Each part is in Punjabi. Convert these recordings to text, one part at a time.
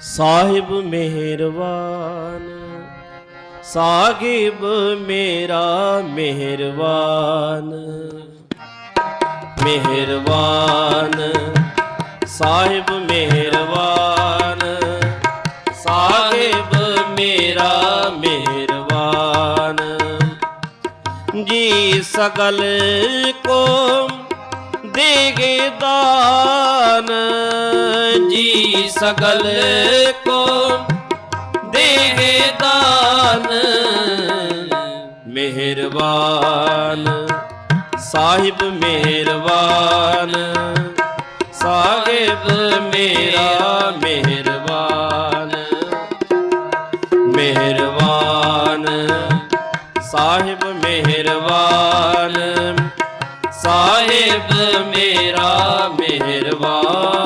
ਸਾਹਿਬ ਮਿਹਰਬਾਨ, ਸਾਹਿਬ ਮੇਰਾ ਮਿਹਰਬਾਨ। ਮਿਹਰਬਾਨ, ਸਾਹਿਬ ਮਿਹਰਬਾਨ, ਸਾਹਿਬ ਮੇਰਾ ਮਿਹਰਬਾਨ। ਜੀ ਸਗਲ ਕੋ ਦੇਗੇ ਦਾਨ। ਜੀ ਸਗਲ ਕੋ ਦੇਗੇ ਦਾਨ। ਮਿਹਰਬਾਨ, ਸਾਹਿਬ ਮਿਹਰਬਾਨ, ਸਾਹਿਬ ਮੇਰਾ ਮਿਹਰਬਾਨ। ਮਿਹਰਬਾਨ, ਸਾਹਿਬ ਮਿਹਰਬਾਨ, ਸਾਹਿਬ ਮੇਰਾ ਮਿਹਰਬਾਨ।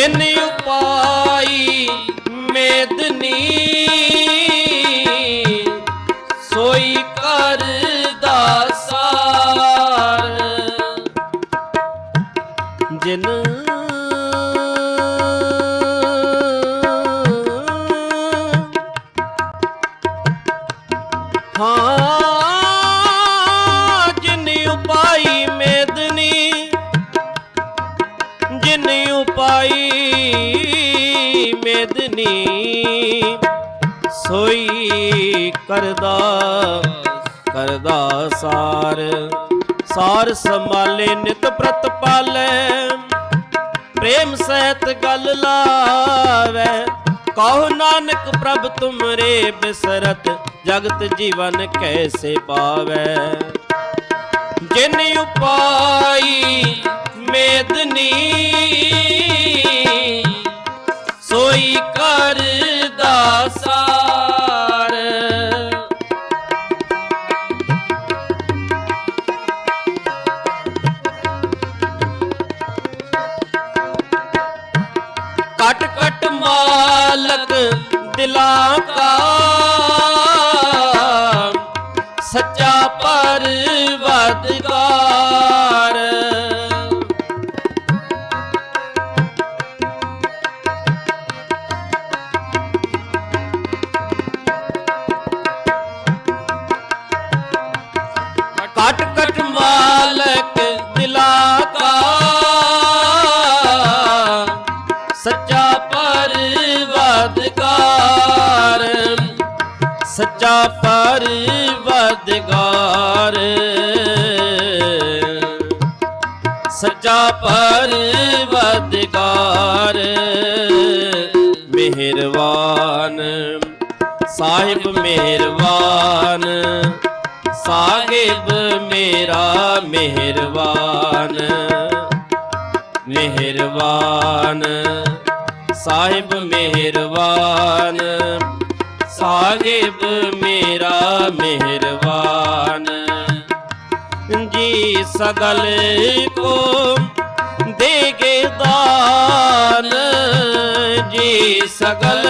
ਜਿਨ ਉਪਾਈ ਮੇਦਨੀ ਮੇਦਨੀ ਸੋਈ ਕਰਦਾ ਕਰਦਾ ਸਾਰ। ਸਾਰ ਸੰਭਾਲੇ ਨਿਤ ਪ੍ਰਤ ਪਾਲੇ, ਪ੍ਰੇਮ ਸਹਿਤ ਗੱਲ ਲਾਵੇ। ਕਹੋ ਨਾਨਕ ਪ੍ਰਭ ਤੁਮਰੇ ਬਿਸਰਤ, ਜਗਤ ਜੀਵਨ ਕੈਸੇ ਪਾਵੇ। ਜਿਨ ਉਪਾਈ ਮੇਦਨੀ ਸੋਈ ਕਰਦਾ ਸਾਰ। ਕਟ ਕਟ ਮਾਲਕ ਦਿਲਾਂ ਕਾ ਕਟ ਮਾਲਕ ਦਿਲਾਂ ਕਾ ਸੱਚਾ ਪਰਵਦਗਾਰ। ਸੱਚਾ ਪਰਵਦਗਾਰ। ਸੱਚਾ ਪਰਵਦਗਾਰ। ਮਿਹਰਬਾਨ। ਸਾਹਿਬ ਮਿਹਰਬਾਨ। ਸਾਹਿਬ ਮੇਰਾ ਮਿਹਰਬਾਨ ਮਿਹਰਬਾਨ। ਸਾਹਿਬ ਮਿਹਰਬਾਨ, ਸਾਹਿਬ ਮੇਰਾ ਮਿਹਰਬਾਨ। ਜੀ ਸਗਲ ਕੋ ਦੇਗੇ ਦਾਨ, ਜੀ ਸਗਲ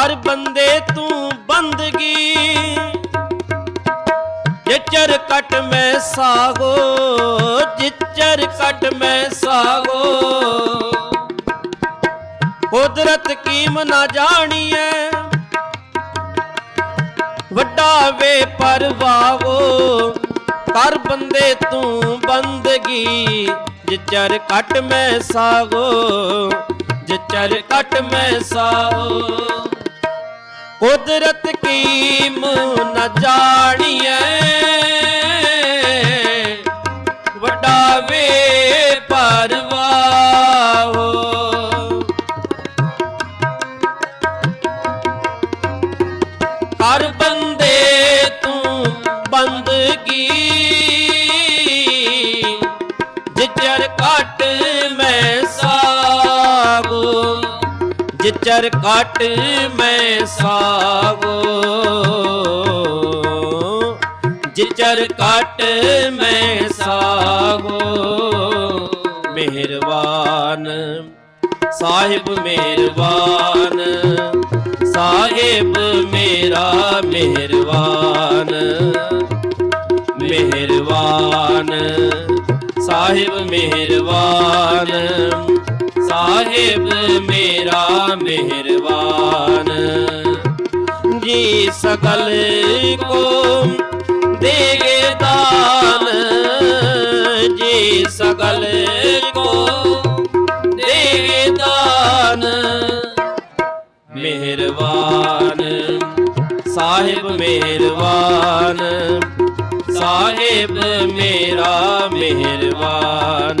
ਕਰ ਬੰਦੇ ਤੂੰ ਬੰਦਗੀ। ਜਿਚਰ ਕਟ ਮੈਂ ਸਾਗੋ ਜਿਚਰ ਕਟ ਮੈਂ ਸਾਗੋ। ਕੁਦਰਤ ਕੀਮ ਨਾ ਜਾਣੀਐ, ਵੱਡਾ ਵੇ ਪਰਵਾਵੋ। ਕਰ ਬੰਦੇ ਤੂੰ ਬੰਦਗੀ ਜਿਚਰ ਕਟ ਮੈਂ ਸਾਗੋ ਜਿਚਰ ਕਟ ਮੈਂ ਸਾਗੋ। ਕੁਦਰਤ ਕੀਮ ਨ ਜਾਣੀਐ ਜਿਚਰ ਕਟ ਮੈਂ ਸਾਗੋ ਜਿਚਰ ਕਟ ਮੈਂ ਸਾਗੋ ਮਿਹਰਬਾਨ। ਸਾਹਿਬ ਮਿਹਰਬਾਨ, ਸਾਹਿਬ ਮੇਰਾ ਮਿਹਰਬਾਨ। ਮਿਹਰਬਾਨ, ਸਾਹਿਬ ਮਿਹਰਬਾਨ। ਸਾਹਿਬ ਮੇਰਾ ਮਿਹਰਬਾਨ। ਜੀ ਸਕਲ ਕੋ ਦੇਗੇ ਦਾਨ। ਜੀ ਸਕਲ ਕੋ ਦੇਗੇ ਦਾਨ। ਮਿਹਰਬਾਨ, ਸਾਹਿਬ ਮਿਹਰਬਾਨ। ਸਾਹਿਬ ਮੇਰਾ ਮਿਹਰਬਾਨ।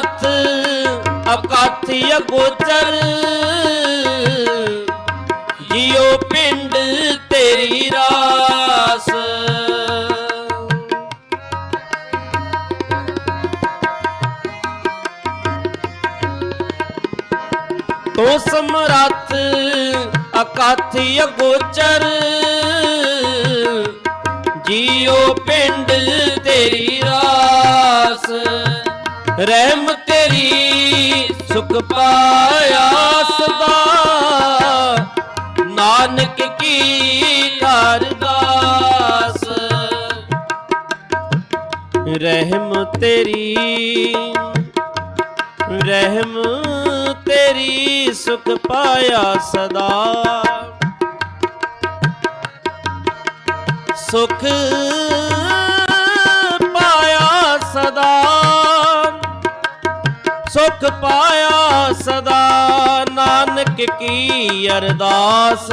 ਸਮਰੱਥ ਅਕਥ ਅਗੋਚਰ ਜਿਉ ਪਿੰਡ ਤੇਰੀ ਰਾਸ। ਤੋ ਸਮਰੱਥ ਅਕਥ ਅਗੋਚਰ ਜੀਓ ਪਿੰਡ ਤੇਰੀ ਰਹਿਮ ਤੇਰੀ ਸੁਖ ਪਾਇਆ ਸਦਾ। ਨਾਨਕ ਕੀ ਅਰਦਾਸ ਰਹਿਮ ਤੇਰੀ ਰਹਿਮ ਤੇਰੀ ਸੁਖ ਪਾਇਆ ਸਦਾ। ਸੁਖ ਸੁਖ ਪਾਇਆ ਸਦਾ, ਨਾਨਕ ਕੀ ਅਰਦਾਸ।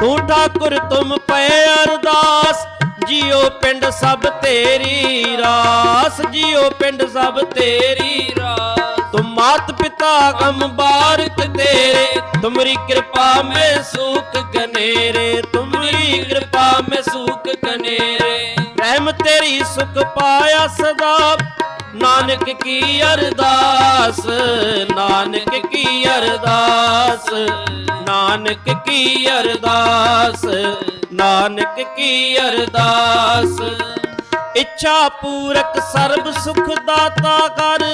ਤੂੰ ਠਾਕੁਰ ਤੁਮ ਪਏ ਅਰਦਾਸ, ਜੀਓ ਪਿੰਡ ਸਭ ਤੇਰੀ ਰਾਸ। ਜੀਓ ਪਿੰਡ ਸਭ ਤੇਰੀ ਰਾਸ। ਤੁਮ ਮਾਤ ਪਿਤਾ ਗਮ ਤੇਰੇ, ਤੁਮਰੀ ਕਿਰਪਾ ਮੈਂ ਸੁਖ ਕਨੇਰੇ। ਤੁਮਰੀ ਕਿਰਪਾ ਮੈਂ ਸੁਖ ਕਨੇਰੇ। ਰਹਿਮ ਤੇਰੀ ਸੁਖ ਪਾਇਆ ਸਦਾ ਨਾਨਕ ਕੀ ਅਰਦਾਸ, ਨਾਨਕ ਕੀ ਅਰਦਾਸ, ਨਾਨਕ ਕੀ ਅਰਦਾਸ, ਨਾਨਕ ਕੀ ਅਰਦਾਸ। ਇੱਛਾ ਪੂਰਕ ਸਰਬ ਸੁਖ ਦਾਤਾ ਕਰ,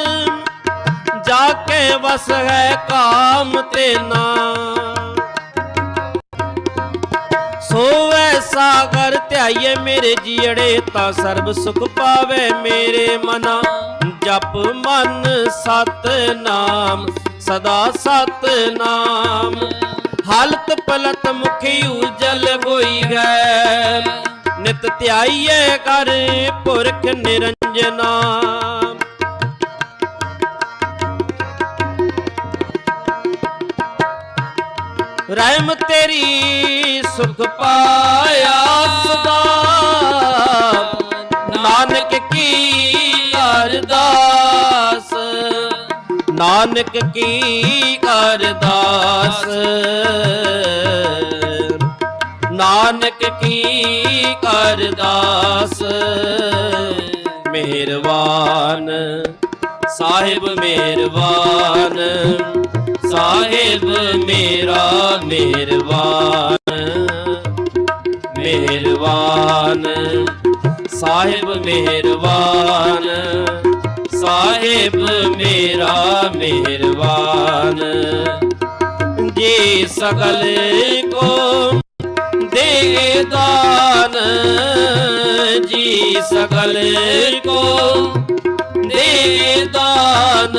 ਜਾ ਕੇ ਵਸ ਹੈ ਕਾਮ ਤੇ ਨਾਮ। ਸਾਗਰ ਧਿਆਈਏ ਮੇਰੇ ਜੀੜੇ, ਤਾਂ ਸਰਬ ਸੁਖ ਪਾਵੇ ਮੇਰੇ ਮਨਾ। ਜਪ ਮਨ ਸਤ ਨਾਮ ਸਦਾ ਸਤ ਨਾਮ ਹਾਲਤ ਪਲਤ ਮੁਖੀ ਉਜਲ ਹੋਈ ਹੈ। ਨਿਤ ਧਿਆਈਏ ਕਰ ਪੁਰਖ ਨਿਰੰਜਨਾ। ਰਹਿਮ ਤੇਰੀ ਸੁਖ ਪਾਇਆ ਸਦਾ। ਨਾਨਕ ਕੀ ਅਰਦਾਸ? ਨਾਨਕ ਕੀ ਅਰਦਾਸ? ਨਾਨਕ ਕੀ ਅਰਦਾਸ? ਮਿਹਰਬਾਨ, ਸਾਹਿਬ ਮਿਹਰਬਾਨ। ਸਾਹਿਬ ਮੇਰਾ ਮਿਹਰਬਾਨ ਮਿਹਰਬਾਨ। ਸਾਹਿਬ ਮਿਹਰਬਾਨ, ਸਾਹਿਬ ਮੇਰਾ ਮਿਹਰਬਾਨ। ਜੀ ਸਗਲ ਕੋ ਦੇ ਦਾਨ, ਜੀ ਸਗਲ ਕੋ ਦੇ ਦਾਨ।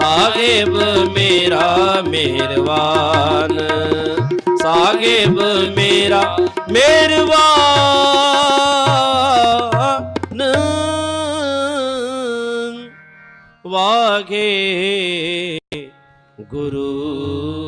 ਸਾਹਿਬ ਮੇਰਾ ਮਿਹਰਬਾਨ। ਸਾਹਿਬ ਮੇਰਾ ਮਿਹਰਬਾਨ। ਵਾਗੇ ਗੁਰੂ